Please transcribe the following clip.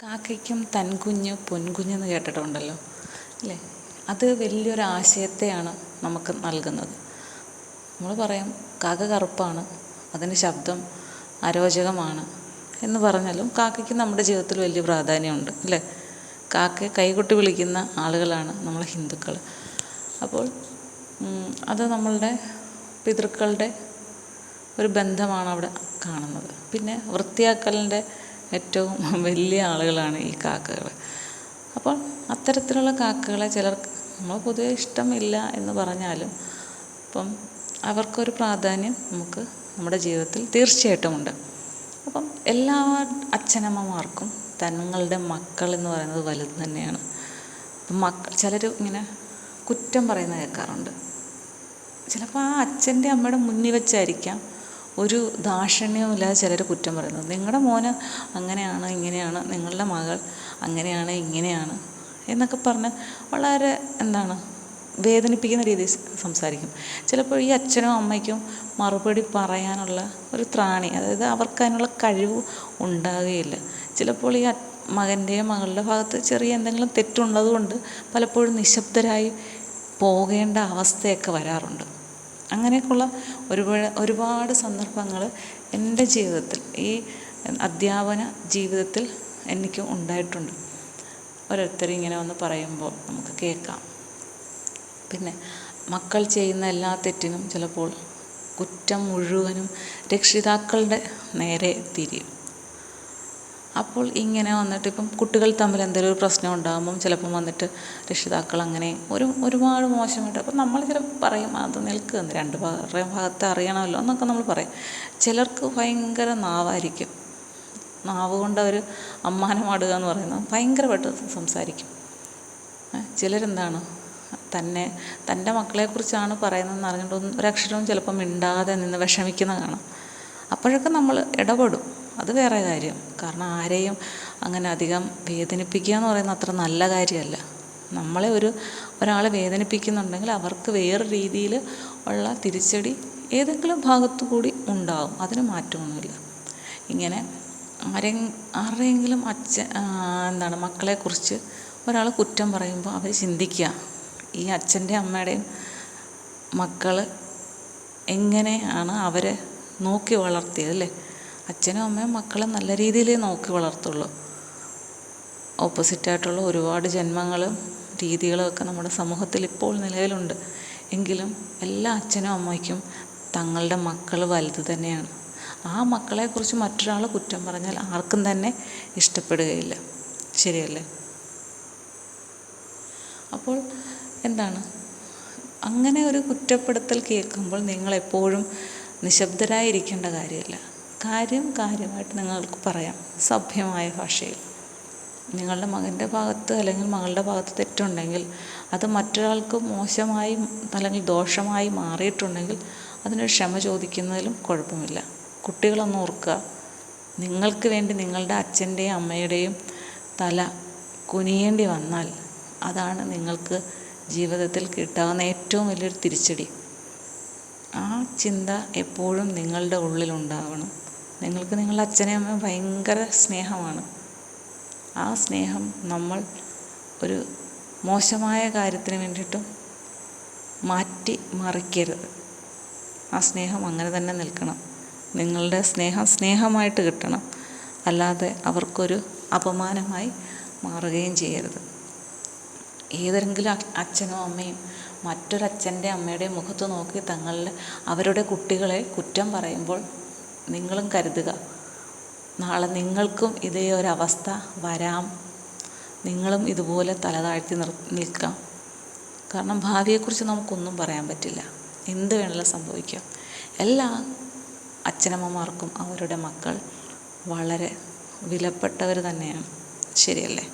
കാക്കയ്ക്കും തൻകുഞ്ഞ് പൊൻകുഞ്ഞ് എന്ന് കേട്ടിട്ടുണ്ടല്ലോ അല്ലേ? അത് വലിയൊരു ആശയത്തെയാണ് നമുക്ക് നൽകുന്നത്. നമ്മൾ പറയും കാക്ക കറുപ്പാണ് അതിന് ശബ്ദം അരോചകമാണ് എന്ന് പറഞ്ഞാലും കാക്കയ്ക്ക് നമ്മുടെ ജീവിതത്തിൽ വലിയ പ്രാധാന്യമുണ്ട് അല്ലേ? കാക്കയെ കൈകൊട്ടി വിളിക്കുന്ന ആളുകളാണ് നമ്മൾ ഹിന്ദുക്കൾ അപ്പോൾ അത് നമ്മളുടെ പിതൃക്കളുടെ ഒരു ബന്ധമാണ് അവിടെ കാണുന്നത്. പിന്നെ വൃത്തിയാക്കലിന്റെ ഏറ്റവും വലിയ ആളുകളാണ് ഈ കാക്കകൾ അപ്പോൾ അത്തരത്തിലുള്ള കാക്കകളെ ചിലർക്ക് നമ്മൾ പൊതുവെ ഇഷ്ടമില്ല എന്ന് പറഞ്ഞാലും അപ്പം അവർക്കൊരു പ്രാധാന്യം നമുക്ക് നമ്മുടെ ജീവിതത്തിൽ തീർച്ചയായിട്ടും ഉണ്ട്. അപ്പം എല്ലാ അച്ഛനമ്മമാർക്കും തങ്ങളുടെ മക്കൾ എന്ന് പറയുന്നത് വലുത് തന്നെയാണ്. മക്കൾ ചിലർ ഇങ്ങനെ കുറ്റം പറയുന്ന കേൾക്കാറുണ്ട്. ചിലപ്പോൾ ആ അച്ഛന്റെ അമ്മയുടെ മുന്നിൽ വെച്ചായിരിക്കാം ഒരു ദാക്ഷിണ്യവും ചിലർ കുറ്റം പറയുന്നത് നിങ്ങളുടെ മോന് അങ്ങനെയാണ് ഇങ്ങനെയാണ് നിങ്ങളുടെ മകൾ അങ്ങനെയാണ് ഇങ്ങനെയാണ് എന്നൊക്കെ പറഞ്ഞ് വളരെ എന്താണ് വേദനിപ്പിക്കുന്ന രീതിയിൽ സംസാരിക്കും. ചിലപ്പോൾ ഈ അച്ഛനും അമ്മയ്ക്കും മറുപടി പറയാനുള്ള ഒരു ത്രാണി അതായത് അവർക്ക് അതിനുള്ള കഴിവ് ഉണ്ടാകുകയില്ല. ചിലപ്പോൾ ഈ മകന്റെയോ മകളുടെ ഭാഗത്ത് ചെറിയ എന്തെങ്കിലും തെറ്റുള്ളതുകൊണ്ട് പലപ്പോഴും നിശബ്ദരായി പോകേണ്ട അവസ്ഥയൊക്കെ വരാറുണ്ട്. അങ്ങനെയൊക്കെയുള്ള ഒരുപാട് ഒരുപാട് സന്ദർഭങ്ങൾ എന്റെ ജീവിതത്തിൽ ഈ അധ്യാപന ജീവിതത്തിൽ എനിക്ക് ഉണ്ടായിട്ടുണ്ട്. ഓരോരുത്തർ ഇങ്ങനെ ഒന്ന് പറയുമ്പോൾ നമുക്ക് കേൾക്കാം. പിന്നെ മക്കൾ ചെയ്യുന്ന എല്ലാ തെറ്റിനും ചിലപ്പോൾ കുറ്റം മുഴുവനും രക്ഷിതാക്കളുടെ നേരെ തിരിയും. അപ്പോൾ ഇങ്ങനെ വന്നിട്ട് ഇപ്പം കുട്ടികൾ തമ്മിൽ എന്തെങ്കിലും ഒരു പ്രശ്നം ഉണ്ടാകുമ്പം ചിലപ്പം വന്നിട്ട് രക്ഷിതാക്കൾ അങ്ങനെ ഒരു ഒരുപാട് മോശമായിട്ട് അപ്പം നമ്മൾ ചില പറയും അത് നിൽക്കുന്നു രണ്ട് ഭാഗത്തെ അറിയണമല്ലോ എന്നൊക്കെ നമ്മൾ പറയും. ചിലർക്ക് ഭയങ്കര നാവായിരിക്കും. നാവ് കൊണ്ട് അവർ അമ്മാനമാടുക എന്ന് പറയുന്നത് ഭയങ്കരമായിട്ട് സംസാരിക്കും. ചിലരെന്താണ് തന്നെ തന്റെ മക്കളെക്കുറിച്ചാണ് പറയുന്നതെന്ന് അറിഞ്ഞിട്ട് ഒരക്ഷരവും ചിലപ്പം മിണ്ടാതെ നിന്ന് വിഷമിക്കുന്ന കാണാം. അപ്പോഴൊക്കെ നമ്മൾ ഇടപെടും. അത് വേറെ കാര്യം. കാരണം ആരെയും അങ്ങനെ അധികം വേദനിപ്പിക്കുക എന്ന് പറയുന്നത് അത്ര നല്ല കാര്യമല്ല. നമ്മളെ ഒരു ഒരാളെ വേദനിപ്പിക്കുന്നുണ്ടെങ്കിൽ അവർക്ക് വേറെ രീതിയിൽ ഉള്ള തിരിച്ചടി ഏതെങ്കിലും ഭാഗത്തു കൂടി ഉണ്ടാകും അതിന് മാറ്റമൊന്നുമില്ല. ഇങ്ങനെ ആരെ ആരുടെയെങ്കിലും അച്ഛൻ എന്താണ് മക്കളെക്കുറിച്ച് ഒരാൾ കുറ്റം പറയുമ്പോൾ അവർ ചിന്തിക്കുക. ഈ അച്ഛന്റെ അമ്മയുടെയും മക്കൾ എങ്ങനെയാണ് അവരെ നോക്കി വളർത്തിയത് അല്ലേ? അച്ഛനും അമ്മയും മക്കളെ നല്ല രീതിയിലേ നോക്കി വളർത്തുള്ളൂ. ഓപ്പോസിറ്റായിട്ടുള്ള ഒരുപാട് ജന്മങ്ങളും രീതികളും ഒക്കെ നമ്മുടെ സമൂഹത്തിൽ ഇപ്പോൾ നിലവിലുണ്ട്. എങ്കിലും എല്ലാ അച്ഛനും അമ്മയ്ക്കും തങ്ങളുടെ മക്കൾ വലുത് തന്നെയാണ്. ആ മക്കളെക്കുറിച്ച് മറ്റൊരാൾ കുറ്റം പറഞ്ഞാൽ ആർക്കും തന്നെ ഇഷ്ടപ്പെടുകയില്ല. ശരിയല്ലേ? അപ്പോൾ എന്താണ്? അങ്ങനെ ഒരു കുറ്റപ്പെടുത്തൽ കേൾക്കുമ്പോൾ നിങ്ങളെപ്പോഴും നിശബ്ദരായിരിക്കേണ്ട കാര്യമില്ല. കാര്യം കാര്യമായിട്ട് നിങ്ങൾക്ക് പറയാം സഭ്യമായ ഭാഷയിൽ. നിങ്ങളുടെ മകന്റെ ഭാഗത്ത് അല്ലെങ്കിൽ മകളുടെ ഭാഗത്ത് തെറ്റുണ്ടെങ്കിൽ അത് മറ്റൊരാൾക്ക് മോശമായി അല്ലെങ്കിൽ ദോഷമായി മാറിയിട്ടുണ്ടെങ്കിൽ അതിന് ക്ഷമ ചോദിക്കുന്നതിലും കുഴപ്പമില്ല. കുട്ടികളൊന്ന് ഓർക്കുക നിങ്ങൾക്ക് വേണ്ടി നിങ്ങളുടെ അച്ഛന്റെയും അമ്മയുടെയും തല കുനിയേണ്ടി വന്നാൽ അതാണ് നിങ്ങൾക്ക് ജീവിതത്തിൽ കിട്ടാവുന്ന ഏറ്റവും വലിയൊരു തിരിച്ചടി. ആ ചിന്ത എപ്പോഴും നിങ്ങളുടെ ഉള്ളിലുണ്ടാവണം. നിങ്ങൾക്ക് നിങ്ങളുടെ അച്ഛനെയും അമ്മയും ഭയങ്കര സ്നേഹമാണ്. ആ സ്നേഹം നമ്മൾ ഒരു മോശമായ കാര്യത്തിന് വേണ്ടിയിട്ടും മാറ്റി മറിക്കരുത്. ആ സ്നേഹം അങ്ങനെ തന്നെ നിൽക്കണം. നിങ്ങളുടെ സ്നേഹം സ്നേഹമായിട്ട് കിട്ടണം. അല്ലാതെ അവർക്കൊരു അപമാനമായി മാറുകയും ചെയ്യരുത്. ഏതെങ്കിലും അച്ഛനോ അമ്മയും മറ്റൊരച്ഛന്റെ അമ്മയുടെ മുഖത്ത് നോക്കി തങ്ങളുടെ അവരുടെ കുട്ടികളെ കുറ്റം പറയുമ്പോൾ നിങ്ങളും കരുതുക. നാളെ നിങ്ങൾക്കും ഇതേ ഒരവസ്ഥ വരാം. നിങ്ങളും ഇതുപോലെ തലതാഴ്ത്തി നിർ നിൽക്കാം. കാരണം ഭാവിയെക്കുറിച്ച് നമുക്കൊന്നും പറയാൻ പറ്റില്ല. എന്ത് വേണമെങ്കിലും സംഭവിക്കാം. എല്ലാ അച്ഛനമ്മമാർക്കും അവരുടെ മക്കൾ വളരെ വിലപ്പെട്ടവർ തന്നെയാണ്. ശരിയല്ലേ?